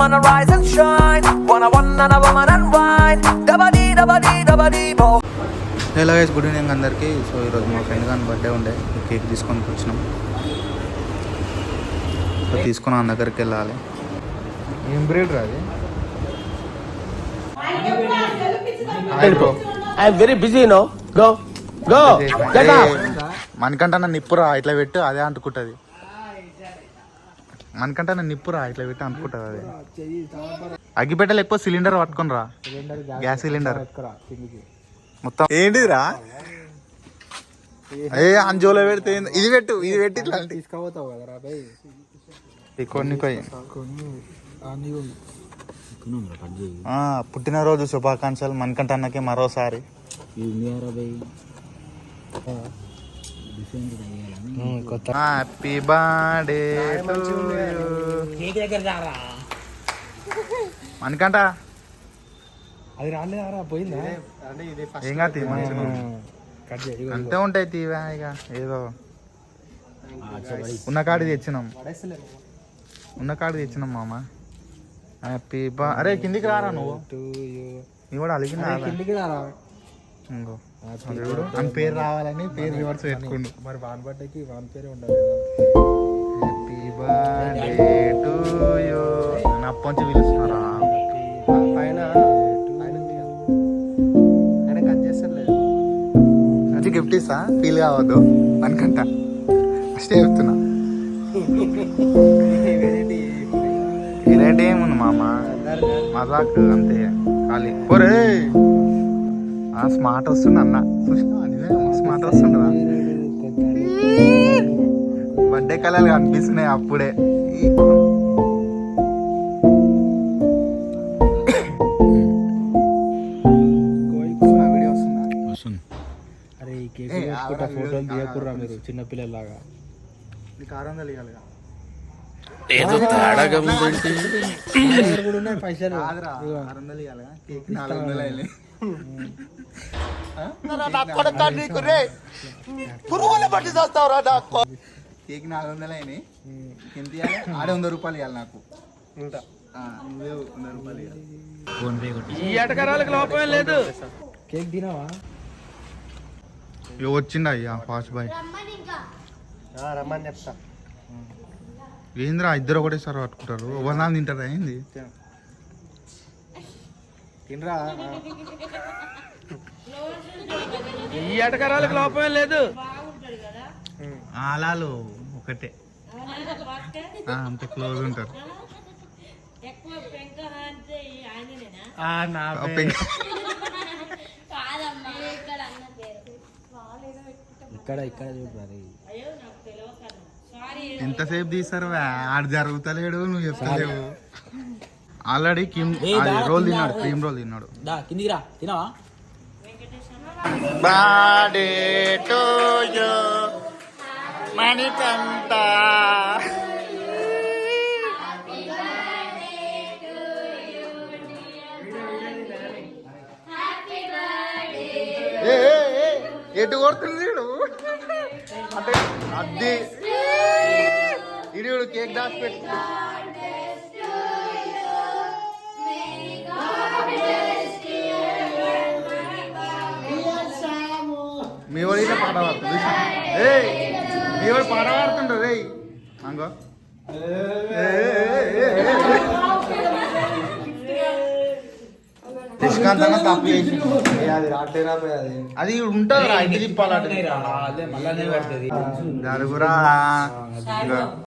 wanna rise and shine. Wanna one and a woman and wine. Dabba dee, dabba dee, dabba dee, bo. Hello guys good evening అందరికీ so ఈరోజు మా friend గారి birthday ఉండే cake తీసుకొని వచ్చినాం so తీసుకుని ఆయన దగ్గరికి వెళ్ళాలి ఏం బ్రేడ్ రాది I'm very busy, you know. Go. Go. Get up. మనకంట నన్ను నిప్పురా ఇట్లా పెట్టు అదే అంటుకుంటుంది మనకంట నన్ను నిప్పురా ఇట్లా పెట్టి అంటుకుంటుంది అదే. అగ్గిపెట్ట లేకపోతే సిలిండర్ పట్టుకొని రా. Gas cylinder. మొత్తం. ఏంటిదిరా? ఏ అంజోలో పెడితే? ఇది పెట్టు ఇది పెట్టి ఇట్లా. తీసుకుపోతావు కొన్ని పుట్టినరోజు శుభాకాంక్షలు మనకంట అన్నకి మరోసారి. హ్యాపీ బర్త్డే మనకంట అది రాలేదారా పోయిందా? ఏం కాదు. అంతే ఉంటాయి తీవా ఇక ఏదో. ఉన్న కాడి తెచ్చినాం. ఉన్న కాడి తెచ్చినాం మామ. హ్యాపీ బా అరే కిందికి రారా నువ్వు? To you. నీ కూడా అలిగిందా? కిందికి రారా. అని పేరు రావాలని పేరు రివర్స్ పెట్టుకుండు మరి వాన్ బర్త్డేకి వాన్ పేరే ఉండాలి. హ్యాపీ బర్త్డే టు యూ అని అప్పంచి పిలుస్తున్నారా? పైన. ఆయన కట్ చేస్తారులే అది గిఫ్ట్ ఇస్తా ఫీల్ కావద్దు అనుకుంటా. ఫస్ట్ చెప్తున్నా. వెరైటీ ఏముంది మామ? మజాక్ అంతే. ఖాళీ. ఒరే స్మార్ట్ వస్తుంది అన్న. స్మార్ట్ వస్తుండదా బర్త్డే కలర్లు కనిపిస్తున్నాయి అప్పుడే. ఫోటోలు తీయకుర్రా మీరు చిన్న పిల్లలాగా నీకు ఆరు వందలు ఇవ్వాలిగా ఏదో తేడాగా ఉందేంటి దగ్గర కూడా ఉన్నాయి పైసలు. కాదురా ఆరు వందలు ఇవ్వాలిగా కేక్ నాలుగు వందలు కేక్ నాలుగు వందలు అయినాయి. ఎంత ఇవ్వాలి ఆరు వందల రూపాయలు ఇవ్వాలి నాకు. ఉంటా. ఆ, నువ్వే వంద రూపాయలు ఇవ్వాలి ఈ లోపమే లేదు. కేక్ తినవా? వచ్చిండ అయ్యా ఫాస్ట్ బాయ్ రమ్మని చెప్తా. ఏంద్రా ఇద్దరు ఒకటేసారి పట్టుకుంటారు. ఒకనాలు తింటారా ఏంది? తినరా? ఈ ఎటకరాలకు లోపమే లేదు. అలాలు ఒకటే. ఆ, అంత క్లోజ్ ఉంటారు. ఇక్కడ ఇక్కడ సారీ ఎంతసేపు తీస్తారు ఆడు జరుగుతలేడు నువ్వు చెప్తలేవు. ఆల్రెడీ కిమ్ రోల్ తిన్నాడు క్రీమ్ రోల్ తిన్నాడు. దా కిందికి రా తినవా? Birthday to you Manikanta. ఏ, ఏ, ఏ, ఎటు కొడుతుంది వీడు? అంటే అద్ది ఇడు కేక్ దాచి పెట్టు వాడు ఇలా పాట పాడుతుంది ఏయ్. మీ వాడు పాట పాడుతుండ్రు రే అంగో నిష్కాంత్ అన్న తప్పు చేసి అది రాట్లేరా అది అది ఉంటుంది ఇంటి తిప్పాలంటే